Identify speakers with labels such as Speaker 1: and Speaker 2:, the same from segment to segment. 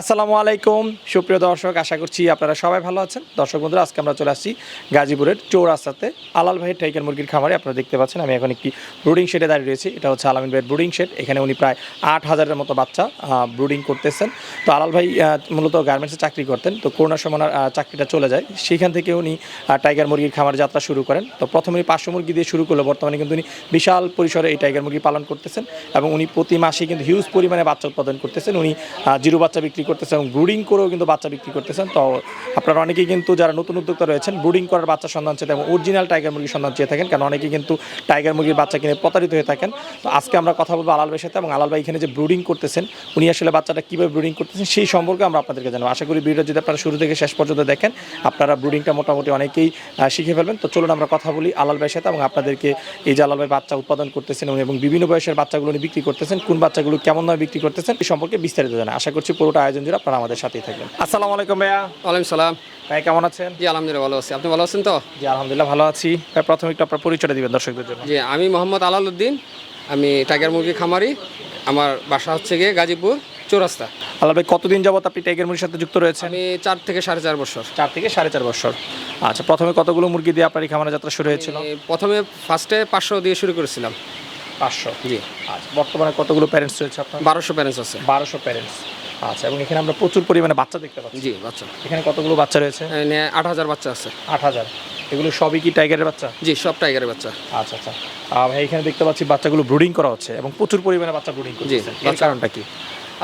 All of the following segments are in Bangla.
Speaker 1: আসসালামু আলাইকুম। সুপ্রিয় দর্শক, আশা করছি আপনারা সবাই ভালো আছেন। দর্শক বন্ধুরা, আজকে আমরা চলে আসছি গাজীপুরের চৌরাস্তাতে। আলাল ভাইয়ের টাইগার মুরগির খামারে, আপনারা দেখতে পাচ্ছেন আমি এখন একটি ব্রুডিং শেডে দাঁড়িয়ে রয়েছি। এটা হচ্ছে আলামিন ভাইয়ের ব্রুডিং শেড। এখানে উনি প্রায় আট হাজারের মতো বাচ্চা ব্রুডিং করতেছেন। তো আলাল ভাই মূলত গার্মেন্টসে চাকরি করতেন। তো করোনার সময় চাকরিটা চলে যায়। সেখান থেকে উনি টাইগার মুরগির খামার যাত্রা শুরু করেন। তো প্রথমে উনি পাঁচশো মুরগি দিয়ে শুরু করল। বর্তমানে কিন্তু উনি বিশাল পরিসরে এই টাইগার মুরগি পালন করতেছেন এবং উনি প্রতি মাসে কিন্তু হিউজ পরিমাণে বাচ্চা উৎপাদন করতেছেন। উনি জিরো বাচ্চা বিক্রি করতেছেন ব্রুডিং করেও কিন্তু বাচ্চা বিক্রি করতেছেন তো আপনারা অনেকেই কিন্তু যারা নতুন উদ্যোক্তা রয়েছেন, ব্রুডিং করার বাচ্চা সন্ধান চেয়ে এবং অরিজিনাল টাইগার মুরগির সন্ধান চেয়ে থাকেন। কারণ অনেকেই কিন্তু টাইগার মুরগির বাচ্চা কিনে প্রতারিত হয়ে থাকেন। তো আজকে আমরা কথা বলব আলাল ভাইয়ের সাথে এবং আলাল ভাই এখানে যে ব্রুডিং করতেছেন, উনি আসলে বাচ্চাটা কীভাবে ব্রুডিং করতেছেন সেই সম্পর্কে আমরা আপনাদেরকে জানাব। আশা করি ভিডিও যদি আপনারা শুরু থেকে শেষ পর্যন্ত দেখেন, আপনারা ব্রুডিংটা মোটামুটি অনেকেই শিখে ফেলবেন। তো চলুন আমরা কথা বলি আলাল ভাইয়ের সাথে এবং আপনাদেরকে এই যে আলাল ভাই বাচ্চা উৎপাদন করতেছেন এবং বিভিন্ন বয়সের বাচ্চাগুলো উনি বিক্রি করতেছেন, কোন বাচ্চাগুলো কেমন দামে বিক্রি করতেছেন এই সম্পর্কে বিস্তারিত জানা আশা করছি পুরোটা জুড়ে আপনারা আমাদের সাথেই থাকবেন। আসসালামু আলাইকুম ভাইয়া।
Speaker 2: ওয়ালাইকুম সালাম।
Speaker 1: ভাই কেমন আছেন?
Speaker 2: জি আলহামদুলিল্লাহ ভালো আছি। আপনি ভালো আছেন তো?
Speaker 1: জি আলহামদুলিল্লাহ ভালো আছি। ভাই প্রথমে একটু আপনার পরিচয়টা দিবেন দর্শকদের জন্য।
Speaker 2: জি আমি মোহাম্মদ আলালউদ্দিন। আমি টাইগার মুরগি খামারি। আমার বাসা হচ্ছে গিয়ে গাজীপুর চৌরাস্তা।
Speaker 1: আল্লাহ ভাই কতদিন যাবত আপনি টাইগার মুরগির সাথে যুক্ত রয়েছেন?
Speaker 2: আমি চার থেকে সাড়ে চার বছর।
Speaker 1: চার থেকে সাড়ে চার বছর। আচ্ছা প্রথমে কতগুলো মুরগি দিয়ে আপনার এই খামারে যাত্রা শুরু হয়েছিল?
Speaker 2: প্রথমে ফার্স্টে পাঁচশো দিয়ে শুরু করেছিলাম।
Speaker 1: পাঁচশো।
Speaker 2: জি।
Speaker 1: আচ্ছা বর্তমানে কতগুলো প্যারেন্টস রয়েছে আপনার?
Speaker 2: বারোশো প্যারেন্টস আছে।
Speaker 1: বারোশো প্যারেন্টস আচ্ছা এবং এখানে আমরা প্রচুর পরিমাণে বাচ্চা দেখতে পাচ্ছি।
Speaker 2: জি বাচ্চা।
Speaker 1: এখানে কতগুলো বাচ্চা রয়েছে?
Speaker 2: আট হাজার বাচ্চা আছে।
Speaker 1: আট হাজার। এগুলো সবই কি টাইগারের বাচ্চা?
Speaker 2: জি সব টাইগারের বাচ্চা।
Speaker 1: আচ্ছা আচ্ছা। ভাই এখানে দেখতে পাচ্ছি বাচ্চাগুলো ব্রুডিং করা হচ্ছে এবং প্রচুর পরিমাণে বাচ্চা ব্রুডিং করছে এর কারণটা কি?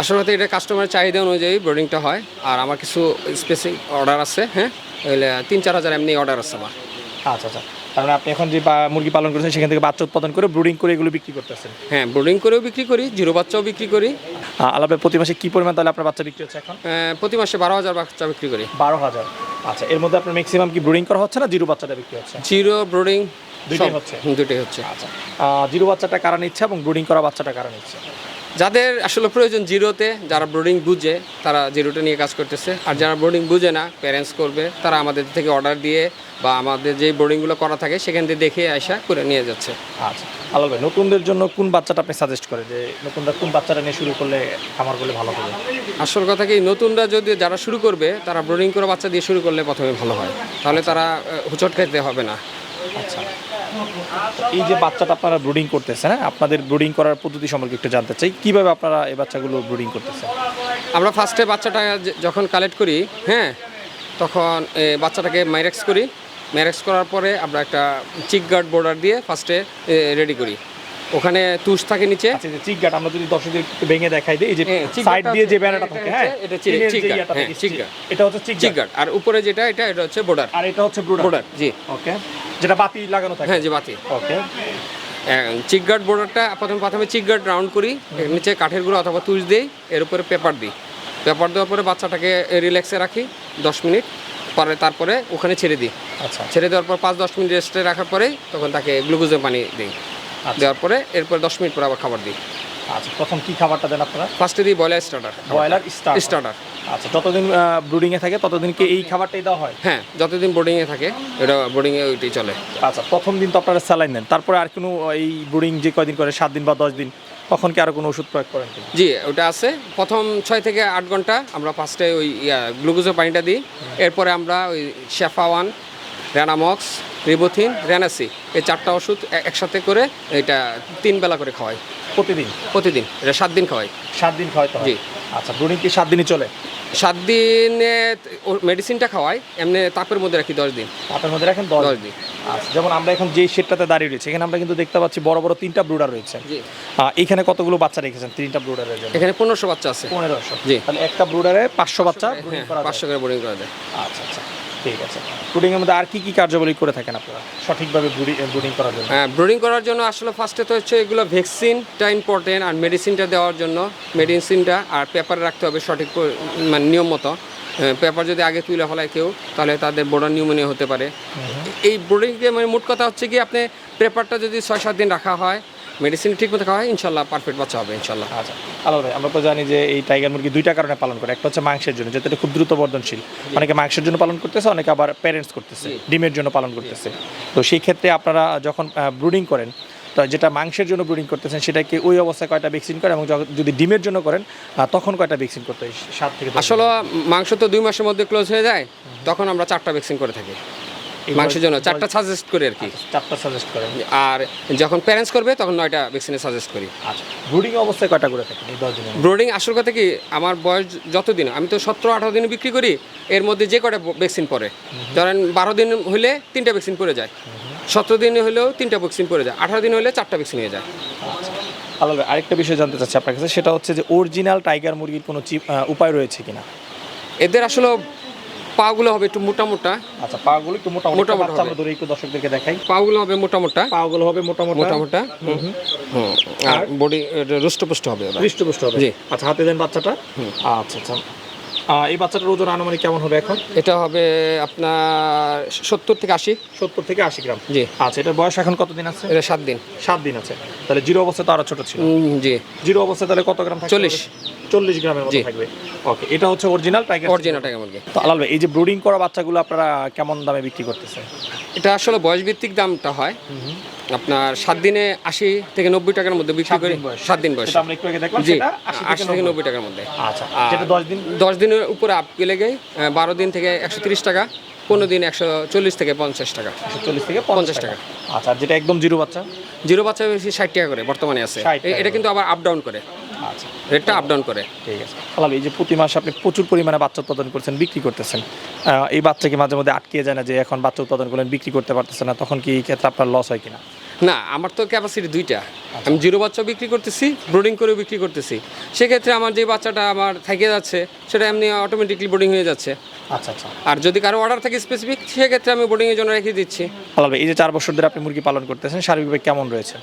Speaker 2: আসলে এটা কাস্টমারের চাহিদা অনুযায়ী বোর্ডিংটা হয়। আর আমার কিছু স্পেসিফিক অর্ডার আছে হ্যাঁ? তিন চার হাজার এমনি অর্ডার আছে আমার।
Speaker 1: আচ্ছা আচ্ছা। তার মানে আপনি এখন যে মুরগি পালন করেছেন সেখান থেকে বাচ্চা উৎপাদন করে ব্রুডিং করে এগুলো বিক্রি করতেছেন।
Speaker 2: হ্যাঁ বোর্ডিং করেও বিক্রি করি জিরো বাচ্চাও বিক্রি করি।
Speaker 1: আলাপে প্রতি মাসে কি পরিমাণ তাহলে আপনার বাচ্চা বিক্রি হচ্ছে এখন?
Speaker 2: প্রতি মাসে বারো হাজার বাচ্চা বিক্রি করি।
Speaker 1: বারো হাজার। আচ্ছা এর মধ্যে আপনার ম্যাক্সিমাম কি ব্রুডিং করা হচ্ছে না জিরো বাচ্চাটা বিক্রি হচ্ছে?
Speaker 2: জিরো ব্রোডিং
Speaker 1: দুটোই হচ্ছে?
Speaker 2: দুটোই হচ্ছে।
Speaker 1: আচ্ছা। জিরো বাচ্চাটা কারণ নিচ্ছে এবং ব্রুডিং করা বাচ্চাটা কারণ ইচ্ছা
Speaker 2: যাদের আসলে প্রয়োজন জিরোতে যারা ব্রোডিং বুঝে তারা জিরোটা নিয়ে কাজ করতেছে। আর যারা ব্রোডিং বুঝে না প্যারেন্টস করবে তারা আমাদের থেকে অর্ডার দিয়ে বা আমাদের যে বোর্ডিংগুলো করা থাকে সেখান থেকে দেখে আসা করে নিয়ে যাচ্ছে।
Speaker 1: আচ্ছা আলাল ভাই নতুনদের জন্য কোন বাচ্চাটা আপনি সাজেস্ট করে যে নতুনরা কোন বাচ্চাটা নিয়ে শুরু করলে খামার করলে ভালো হবে?
Speaker 2: আসল কথা কি নতুনরা যদি যারা শুরু করবে তারা ব্রোডিং করে বাচ্চা দিয়ে শুরু করলে প্রথমে ভালো হয়। তাহলে তারা হুচট খাইতে হবে না।
Speaker 1: আচ্ছা। এই যে বাচ্চাটা আপনারা ব্রুডিং করতেছেন হ্যাঁ? আপনাদের ব্রুডিং করার পদ্ধতি সম্পর্কে একটু জানতে চাই। কীভাবে আপনারা এই বাচ্চাগুলো ব্রুডিং করতেছেন?
Speaker 2: আমরা ফার্স্টে বাচ্চাটা যখন কালেক্ট করি হ্যাঁ তখন বাচ্চাটাকে ম্যারেক্স করি। ম্যারেক্স করার পরে আমরা একটা চিক গার্ড বর্ডার দিয়ে ফার্স্টে রেডি করি। ওখানে তুষ থাকে নিচে।
Speaker 1: আচ্ছা যে চিক গার্ড আমরা যদি দর্শকদের একটু ভেঙে দেখাই দিই এই যে
Speaker 2: হ্যাঁ,
Speaker 1: সাইড দিয়ে যে ব্যানারটা থাকে হ্যাঁ
Speaker 2: এটা হ্যাঁ,
Speaker 1: থাকে, এটা হচ্ছে চিক
Speaker 2: চিক
Speaker 1: গার্ড
Speaker 2: গার্ড আর উপরে যেটা এটা এটা হচ্ছে বর্ডার
Speaker 1: আর এটা হচ্ছে ব্রুডার
Speaker 2: জি।
Speaker 1: ওকে যেটা বাতি লাগানো থাকে।
Speaker 2: হ্যাঁ যে বাতি।
Speaker 1: ওকে।
Speaker 2: চিক গার্ড বর্ডারটা প্রথমে প্রথমে চিক গার্ড রাউন্ড করি নিচে কাঠের গুঁড়ো অথবা তুষ দিই এর উপরে পেপার দিই। পেপার দেওয়ার পরে বাচ্চাটাকে রিল্যাক্সে রাখি দশ মিনিট পরে তারপরে ওখানে ছেড়ে দিই।
Speaker 1: আচ্ছা।
Speaker 2: ছেড়ে দেওয়ার পর পাঁচ দশ মিনিট রেস্টে রাখার পরে তখন তাকে গ্লুকোজের পানি দিই। দেওয়ার পরে এরপরে দশ মিনিট পরে আবার খাবার দিই।
Speaker 1: আচ্ছা প্রথম কি খাবারটা দেন আপনারা?
Speaker 2: ফার্স্টে দিই বয়লার স্টার্টার
Speaker 1: ব্রয়লার
Speaker 2: স্টার্টার
Speaker 1: আচ্ছা যতদিন ব্রুডিং এ থাকে ততদিন কি এই খাবারটাই দেওয়া হয়?
Speaker 2: হ্যাঁ যতদিন বোর্ডিংয়ে থাকে এটা বোর্ডিংয়ে ওইটাই চলে।
Speaker 1: আচ্ছা প্রথম দিন তো আপনারা স্যালাইন দেন। তারপরে আর কোনো এই ব্রুডিং যে কয়দিন করে সাত দিন বা দশ দিন তখন কি আরও কোনো ওষুধ প্রয়োগ করেন
Speaker 2: জি ওটা আছে। প্রথম ছয় থেকে আট ঘণ্টা আমরা ফার্স্টে ওই গ্লুকোজের পানিটা দিই। এরপরে আমরা ওই শেফা ওয়ান র্যানামক্স রিবোথিন র্যানাসি এই চারটা ওষুধ একসাথে করে এটা তিন বেলা করে খাওয়াই।
Speaker 1: প্রতিদিন?
Speaker 2: প্রতিদিন এটা সাত দিন খাওয়াই।
Speaker 1: সাত দিন খাওয়াইতে
Speaker 2: জি।
Speaker 1: আচ্ছা ব্রুডিং কি সাত দিনই চলে?
Speaker 2: সাত দিনে মেডিসিনটা খাওয়াই এমনি তাপের মধ্যে রাখি দশ দিন।
Speaker 1: তাপের মধ্যে রাখেন দশ
Speaker 2: দশ
Speaker 1: দিন? আচ্ছা যেমন আমরা এখন যে শেডটাতে দাঁড়িয়ে রয়েছে এখানে আমরা কিন্তু দেখতে পাচ্ছি বড় বড় তিনটা ব্রুডার রয়েছে। এখানে কতগুলো বাচ্চা রেখেছেন তিনটা ব্রুডারের জন্য?
Speaker 2: এখানে পনেরোশো বাচ্চা আছে।
Speaker 1: পনেরোশো।
Speaker 2: জি।
Speaker 1: তাহলে একটা ব্রুডারে পাঁচশো বাচ্চা
Speaker 2: হ্যাঁ পাঁচশো করে বোর্ডিং করা যায়।
Speaker 1: আচ্ছা আচ্ছা। ঠিক আছে। ব্রুডিং এর মধ্যে আর কি কি কার্যাবলী করে থাকেন আপনারা? সঠিকভাবে ব্রুডিং করার জন্য।
Speaker 2: হ্যাঁ ব্রুডিং করার জন্য আসলে ফার্স্টে তো হচ্ছে এগুলো ভ্যাকসিনটা ইম্পর্টেন্ট আর মেডিসিনটা দেওয়ার জন্য। মেডিসিনটা আর পেপারে রাখতে হবে সঠিক মানে নিয়ম মতো। পেপার যদি আগে তুলে ফেলায় কেউ তাহলে তাদের বোর্ডার নিউমোনিয়া হতে পারে। এই বোর্ডিংকে মানে মোট কথা হচ্ছে কি আপনি পেপারটা যদি ছয় সাত দিন রাখা হয় মেডিসিন ঠিক মতো খাওয়া হয় ইনশাল্লাহ পারফেক্ট বাচ্চা হবে ইনশাল্লাহ।
Speaker 1: আচ্ছা আলাল ভাই আমরা তো জানি যে এই টাইগার মুরগি দুইটা কারণে পালন করে একটা হচ্ছে মাংসের জন্য যেটা খুব দ্রুত বর্ধনশীল। অনেকে মাংসের জন্য পালন করতেছে অনেকে আবার প্যারেন্টস করতেছে ডিমের জন্য পালন করতেছে। তো সেই ক্ষেত্রে আপনারা যখন ব্রুডিং করেন তো যেটা মাংসের জন্য ব্রুডিং করতেছেন সেটাকে ওই অবস্থায় কয়টা ভ্যাকসিন করে এবং যদি ডিমের জন্য করেন তখন কয়টা ভ্যাকসিন করতে হয়? সাত থেকে
Speaker 2: আসলে মাংস তো দুই মাসের মধ্যে ক্লোজ হয়ে যায় তখন আমরা চারটা ভ্যাকসিন করে থাকি। মাংসের জন্য চারটা সাজেস্ট করি আর কি।
Speaker 1: চারটা সাজেস্ট করেন।
Speaker 2: আর যখন প্যারেন্টস করবে তখন নয়টা ভ্যাকসিনে সাজেস্ট করি।
Speaker 1: আচ্ছা ব্রুডিং অবস্থায় কয়টা করে থাকেন এই দশ?
Speaker 2: ব্রোডিং আসল কথা কি আমার বয়স যতদিন আমি তো সতেরো আঠারো দিন বিক্রি করি এর মধ্যে যে কটা ভ্যাকসিন পড়ে। ধরেন বারো দিন হলে তিনটা ভ্যাকসিন পড়ে যায়। সতেরো দিন হলেও তিনটা ভ্যাকসিন পড়ে যায়। আঠারো দিন হলে চারটা ভ্যাকসিন হয়ে যায়।
Speaker 1: আলাল ভাই আরেকটা বিষয় জানতে চাচ্ছি আপনার কাছে সেটা হচ্ছে যে অরিজিনাল টাইগার মুরগির কোনো উপায় রয়েছে কিনা?
Speaker 2: এদের আসলে পাগুলো হবে একটু মোটা মোটা।
Speaker 1: আচ্ছা পাগুলো একটু মোটা
Speaker 2: মোটা
Speaker 1: মোটা। আমরা ধরে একটু দর্শকদেরকে দেখাই।
Speaker 2: পাগুলো হবে মোটা মোটা।
Speaker 1: পাগুলো হবে মোটা মোটা।
Speaker 2: মোটা মোটা। আর বডি রুষ্টপুষ্ট হবে ওরা
Speaker 1: হৃষ্টপুষ্ট হবে।
Speaker 2: জি।
Speaker 1: আচ্ছা হাতে দেন বাচ্চাটা। আচ্ছা আচ্ছা। এই বাচ্চাটার ওজন আনুমানিক কেমন হবে এখন?
Speaker 2: এটা হবে আপনার সত্তর থেকে আশি।
Speaker 1: সত্তর থেকে আশি গ্রাম।
Speaker 2: জি।
Speaker 1: আচ্ছা এটার বয়স এখন কতদিন আছে?
Speaker 2: এটা সাত দিন।
Speaker 1: সাত দিন আছে। তাহলে জিরো অবস্থায় তো আরও ছোট ছিল।
Speaker 2: জি।
Speaker 1: জিরো অবস্থায় তাহলে কত গ্রাম
Speaker 2: চল্লিশ।
Speaker 1: চল্লিশ গ্রামের মতো থাকবে। ওকে এটা হচ্ছে অরিজিনাল টাইগার
Speaker 2: অরিজিনাল টাকা মুরগি
Speaker 1: তো আলাল ভাই এই যে ব্রুডিং করা বাচ্চাগুলো আপনারা কেমন দামে বিক্রি করতেছেন
Speaker 2: এটা আসলে বয়স ভিত্তিক দামটা হয়। আপনার সাত দিনে আশি থেকে নব্বই টাকার মধ্যে বিক্রি করি সাত দিন বয়স। জি
Speaker 1: আশি
Speaker 2: থেকে নব্বই। টাকার মধ্যে।
Speaker 1: আচ্ছা দশ দিন
Speaker 2: দশ দিনের উপরে আপ গেলে গেলে বারো দিন থেকে একশো তিরিশ টাকা পনেরো দিন একশো চল্লিশ থেকে পঞ্চাশ টাকা।
Speaker 1: চল্লিশ থেকে
Speaker 2: পঞ্চাশ টাকা।
Speaker 1: আচ্ছা যেটা একদম জিরো বাচ্চা?
Speaker 2: জিরো বাচ্চা বেশি ষাট টাকা করে বর্তমানে আছে।
Speaker 1: 60 টাকা
Speaker 2: এ- এটা কিন্তু আবার আপ ডাউন করে।
Speaker 1: আচ্ছা
Speaker 2: রেটটা আপ ডাউন করে।
Speaker 1: ঠিক আছে। আলাল এই যে প্রতি মাসে আপনি প্রচুর পরিমাণে বাচ্চা উৎপাদন করছেন বিক্রি করতেছেন। এই বাচ্চাকে মাঝে মধ্যে আটকে যায় না যে এখন বাচ্চা উৎপাদন করলেন বিক্রি করতে পারতেছেন না তখন কি এই ক্ষেত্রে আপনার লস হয় কিনা?
Speaker 2: না আমার তো ক্যাপাসিটি দুইটা। আমি জিরো বাচ্চা বিক্রি করতেছি ব্রোডিং করেও বিক্রি করতেছি। সেক্ষেত্রে আমার যে বাচ্চাটা আমার থেকে যাচ্ছে সেটা এমনি অটোমেটিকলি বোর্ডিং হয়ে যাচ্ছে।
Speaker 1: আচ্ছা আচ্ছা।
Speaker 2: আর যদি কারও অর্ডার থাকে স্পেসিফিক সেক্ষেত্রে আমি বোর্ডিংয়ের জন্য রেখে দিচ্ছি।
Speaker 1: ভাই এই যে চার বছর ধরে আপনি মুরগি পালন করতেছেন সার্বিকভাবে কেমন রয়েছে?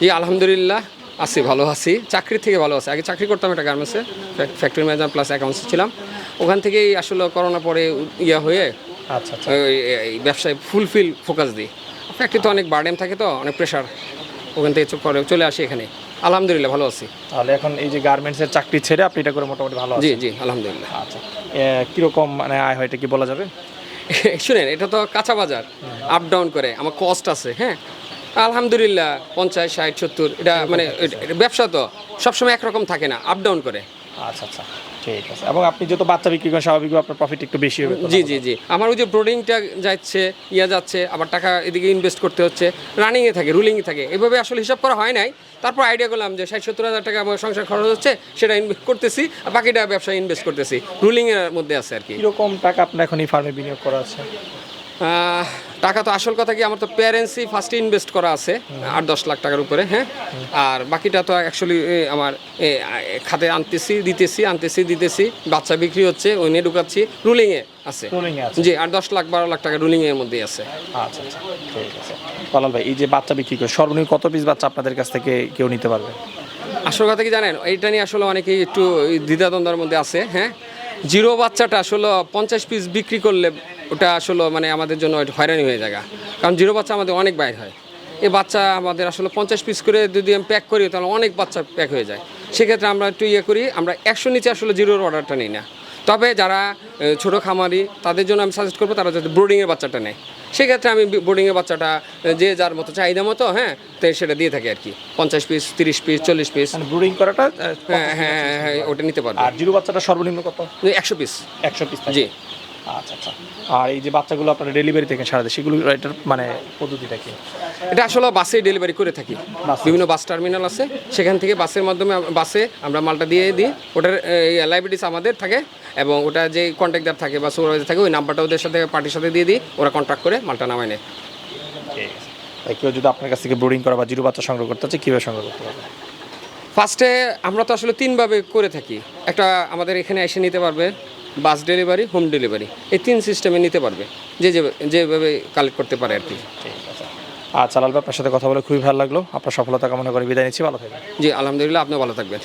Speaker 2: জি আলহামদুলিল্লাহ। আছি ভালো আছি। চাকরির থেকে ভালো আছে। আগে চাকরি করতাম একটা গার্মেন্টসে ফ্যাক্টরি ম্যানেজার প্লাস অ্যাকাউন্টস ছিলাম। ওখান থেকেই আসলে করোনা পরে ইয়া হয়ে
Speaker 1: আচ্ছা আচ্ছা।
Speaker 2: ব্যবসায় ফুলফিল ফোকাস দিই। ফ্যাক্টরি তো অনেক বার্ডেন থাকে তো অনেক প্রেশার ওখান থেকে চো- করে চলে আসি এখানে। আলহামদুলিল্লাহ ভালো আছি।
Speaker 1: তাহলে এখন এই যে গার্মেন্টসের চাকরি ছেড়ে আপনি এটা করে মোটামুটি ভালো
Speaker 2: জি জি আলহামদুলিল্লাহ।
Speaker 1: আচ্ছা। কীরকম মানে আয় হয় এটা কি বলা যাবে?
Speaker 2: শুনেন এটা তো কাঁচা বাজার। আপ ডাউন করে আমার কস্ট আছে হ্যাঁ? আলহামদুলিল্লাহ পঞ্চাশ ষাট সত্তর এটা মানে এটা ব্যবসা তো সবসময় একরকম থাকে না আপ ডাউন করে।
Speaker 1: আচ্ছা আচ্ছা ঠিক আছে। এবং আপনি যত বাচ্চা বিক্রি করেন স্বাভাবিকভাবে আপনার প্রফিট একটু বেশি হবে।
Speaker 2: জি জি জি। আমার ওই যে ব্রোডিংটা যাচ্ছে ইয়া যাচ্ছে আবার টাকা এদিকে ইনভেস্ট করতে হচ্ছে রানিংয়ে থাকে রুলিংয়ে থাকে। এভাবে আসলে হিসাব করা হয় নাই। তারপর আইডিয়া করলাম যে ষাট সত্তর হাজার টাকা আমার সংসার খরচ হচ্ছে সেটা ইনভেস্ট করতেছি আর বাকিটা ব্যবসায় ইনভেস্ট করতেছি। রুলিংয়ের মধ্যে আছে আর কি।
Speaker 1: কীরকম টাকা আপনার এখন এই ফার্মে বিনিয়োগ করা আছে?
Speaker 2: টাকা তো আসল কথা কি আমার তো প্যারেন্টসই ফার্স্টে ইনভেস্ট করা আছে আট দশ লাখ টাকার উপরে হ্যাঁ? আর বাকিটা তো অ্যাকচুয়ালি আমার খাতে আনতেছি দিতেছি আনতেছি দিতেছি বাচ্চা বিক্রি হচ্ছে ওই নিয়ে ঢুকাচ্ছি রুলিংয়ে আছে। জি আর দশ লাখ বারো লাখ টাকা রুলিং এর মধ্যেই আছে।
Speaker 1: আচ্ছা আচ্ছা ঠিক আছে। পালাল ভাই এই যে বাচ্চা বিক্রি করে সর্বনিম্ন কত পিস বাচ্চা আপনাদের কাছ থেকে কেউ নিতে পারবে?
Speaker 2: আসল কথা কি জানেন এইটা নিয়ে আসলে অনেকেই একটু দ্বিধাদ্বন্দ্বের মধ্যে আছে হ্যাঁ? জিরো বাচ্চাটা আসলে পঞ্চাশ পিস বিক্রি করলে ওটা আসলে মানে আমাদের জন্য একটু হয়রানি হয়ে যায় কারণ জিরো বাচ্চা আমাদের অনেক বাইর হয়। এই বাচ্চা আমাদের আসলে পঞ্চাশ পিস করে যদি আমি প্যাক করি তাহলে অনেক বাচ্চা প্যাক হয়ে যায়। সেক্ষেত্রে আমরা একটু ইয়ে করি আমরা একশো নিচে আসলে জিরোর অর্ডারটা নিই না। তবে যারা এ, ছোট খামারি তাদের জন্য আমি সাজেস্ট করব তারা যাতে ব্রোডিংয়ের বাচ্চাটা নেয়। সেক্ষেত্রে আমি বোর্ডিংয়ের বাচ্চাটা যে যার মতো চাহিদা মতো হ্যাঁ তো সেটা দিয়ে থাকি আর কি পঞ্চাশ পিস তিরিশ পিস চল্লিশ পিস
Speaker 1: মানে ব্রুডিং করাটা
Speaker 2: হ্যাঁ হ্যাঁ হ্যাঁ, হ্যাঁ ওটা নিতে পারবে।
Speaker 1: আর জিরো বাচ্চাটা সর্বনিম্ন কত?
Speaker 2: একশো পিস
Speaker 1: একশো পিস
Speaker 2: জি।
Speaker 1: আচ্ছা আচ্ছা। আর এই যে বাচ্চাগুলো আপনারা ডেলিভারি থেকে সারা দেয় সেগুলো এটার মানে পদ্ধতিটা কি?
Speaker 2: এটা আসলে বাসে ডেলিভারি করে থাকি। বিভিন্ন বাস টার্মিনাল আছে। সেখান থেকে বাসের মাধ্যমে বাসে আমরা মালটা দিয়ে দিই। ওটার লাইব্রেরিস আমাদের থাকে এবং ওটা যে কন্ট্যাক্টার থাকে বা সুপারভাইজার থাকে ওই নাম্বারটা ওদের সাথে পার্টির সাথে দিয়ে দিই। ওরা কন্ট্যাক্ট করে মালটা নামায় নেয়।
Speaker 1: ঠিক আছে। তাই কেউ যদি আপনার কাছ থেকে ব্রুডিং করা বা জিরো বাচ্চা সংগ্রহ করতে হচ্ছে কীভাবে সংগ্রহ করতে পারবে?
Speaker 2: ফার্স্টে আমরা তো আসলে তিনভাবে করে থাকি। একটা আমাদের এখানে এসে নিতে পারবে। বাস ডেলিভারি হোম ডেলিভারি এই তিন সিস্টেমে নিতে পারবে। যে যেভাবে কালেক্ট করতে পারে আর কি।
Speaker 1: ঠিক আছে। আচ্ছা লাল ভাই, আপনার সাথে কথা বলে খুবই ভালো লাগল। আপনার সফলতা কামনা করে বিদায় নিচ্ছি। ভালো থাকবেন।
Speaker 2: জি আলহামদুলিল্লাহ আপনি ভালো থাকবেন।